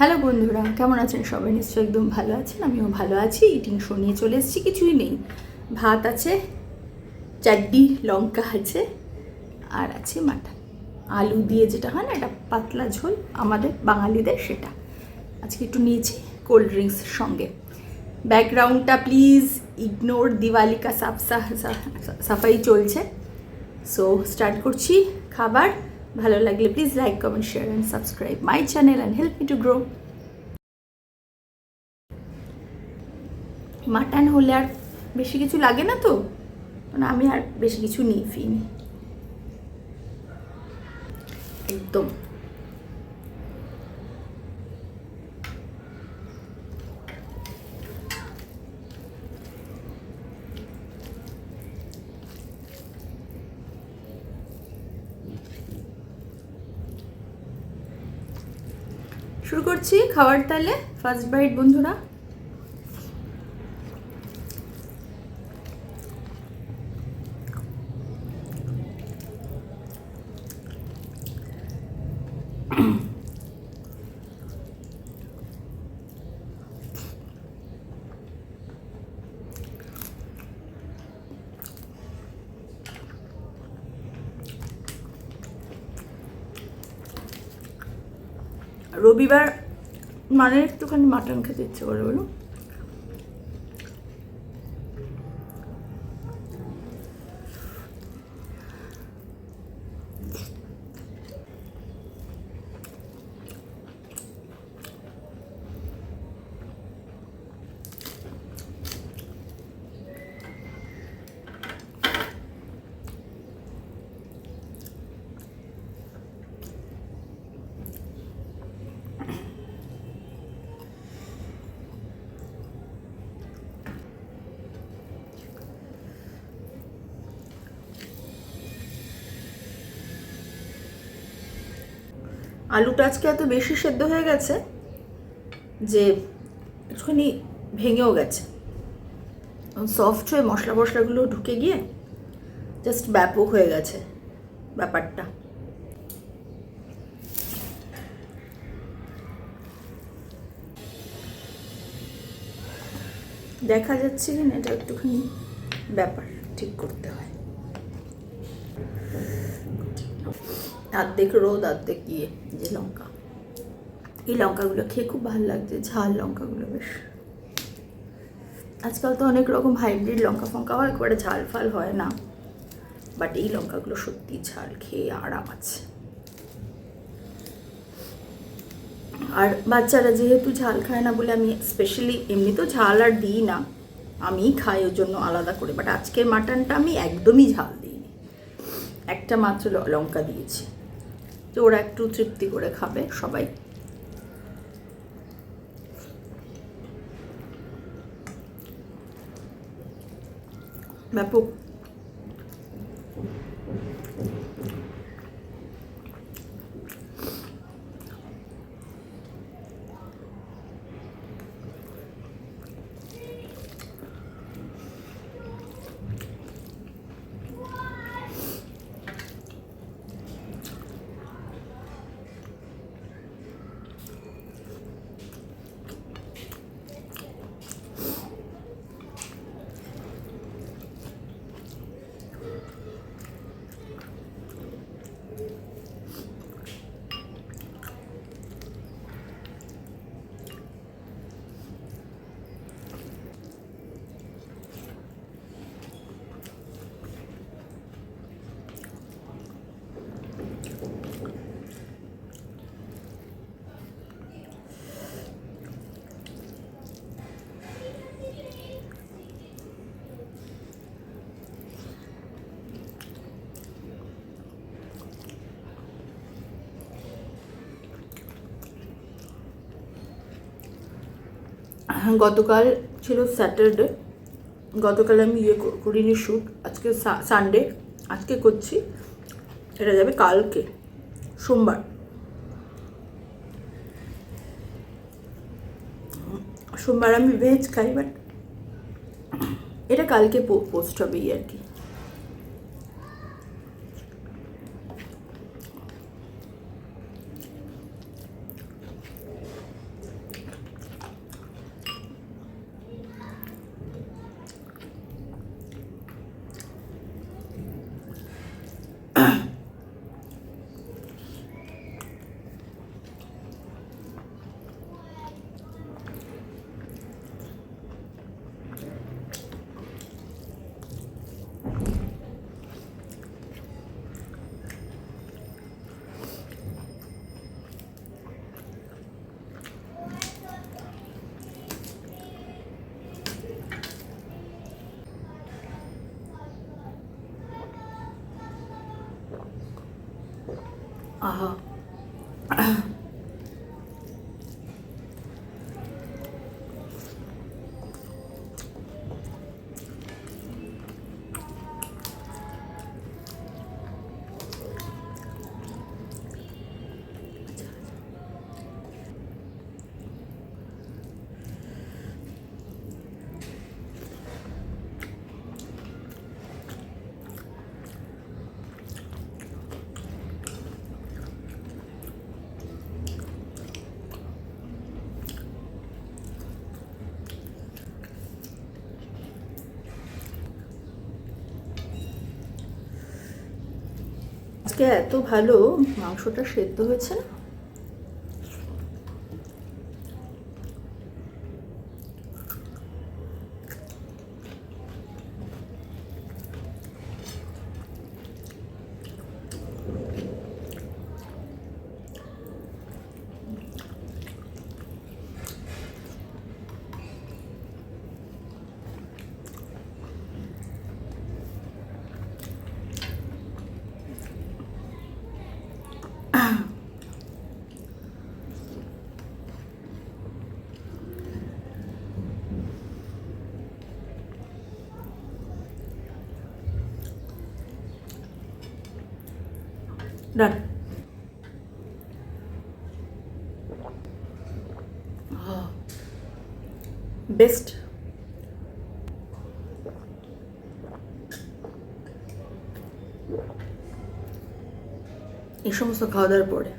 Hello বন্ধুরা, কেমন আছেন সবাই? নিশ্চয়ই একদম ভালো আছেন, আমিও ভালো আছি। ইটিং শো নিয়ে চলে এসেছি, কিছুই নেই। ভাত আছে চাড্ডি লঙ্কা আছে, আর আছে মাটন। আলু দিয়ে যেটা হয় না, এটা পাতলা ঝোল, আমাদের বাঙালিদের সেটা। আজকে একটু নিয়েছি কোল্ড ড্রিঙ্কস সঙ্গে। ব্যাকগ্রাউন্ডটা প্লিজ ইগনোর দিওয়ালি কা সাফ সাফাই চলছে। সো স্টার্ট করছি। খাবার ভালো লাগলে please like comment share and subscribe my channel and help me to grow mutton হলে আর বেশি কিছু লাগে না তো? মানে আমি আর বেশি কিছু নিই ফিনি একদম। শুরু করছি খাবার তালে ফার্স্ট বাইট বন্ধুরা। রবিবার মানে একটুখানি মাটন খেতে ইচ্ছে করে বলো আলুটা আজকে এত বেশি সেদ্ধ হয়ে গেছে যে একটুখানি ভেঙেও গেছে। সফট হয়ে মশলা মশলাগুলো ঢুকে গিয়ে জাস্ট ব্যাপক হয়ে গেছে ব্যাপারটা। দেখা যাচ্ছে কি না এটা একটুখানি ব্যাপার ঠিক করতে হয়। অর্ধেক রোদ, অর্ধেক ইয়ে যে লঙ্কা। এই লঙ্কাগুলো খেয়ে খুব ভালো লাগছে, ঝাল লঙ্কাগুলো বেশ। আজকাল তো অনেক রকম হাইব্রিড লঙ্কা ফঙ্কা হয় একটা ঝাল ফাল হয় না। বাট এই লঙ্কাগুলো সত্যি ঝাল খেয়ে আরাম আছে। আর বাচ্চারা যেহেতু ঝাল খায় না বলে আমি স্পেশালি এমনি তো ঝাল আর দিই না, আমিই খাই, ওর জন্য আলাদা করে। বাট আজকের মাটনটা আমি একদমই ঝাল দিইনি। একটা মাত্র লঙ্কা দিয়েছি। তো ওরা একটু তৃপ্তি করে খাবে সবাই। ব্যাপক। গতকাল ছিল স্যাটারডে। গতকাল আমি ইয়ে করিনি শ্যুট। আজকে সানডে। আজকে করছি। এটা যাবে কালকে, সোমবার। সোমবার আমি ভেজ খাই বাট এটা কালকে পোস্ট হবে এই আর কি। 啊哈。আজকে এত ভালো মাংসটা সেদ্ধ হয়েছে না? ডান বেস্ট এই সমস্ত খাওয়া দাওয়ার পরে।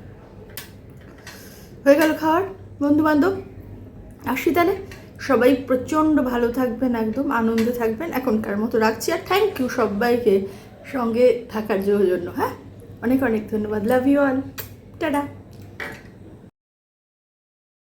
হয়ে গেল খাওয়ার বন্ধু বান্ধব আসি তাহলে? সবাই প্রচণ্ড ভালো থাকবেন একদম, আনন্দে থাকবেন। এখনকার মতো রাখছি আর থ্যাংক ইউ সবাইকে সঙ্গে থাকার জন্য হ্যাঁ? অনেক অনেক ধন্যবাদ। Love you all tata.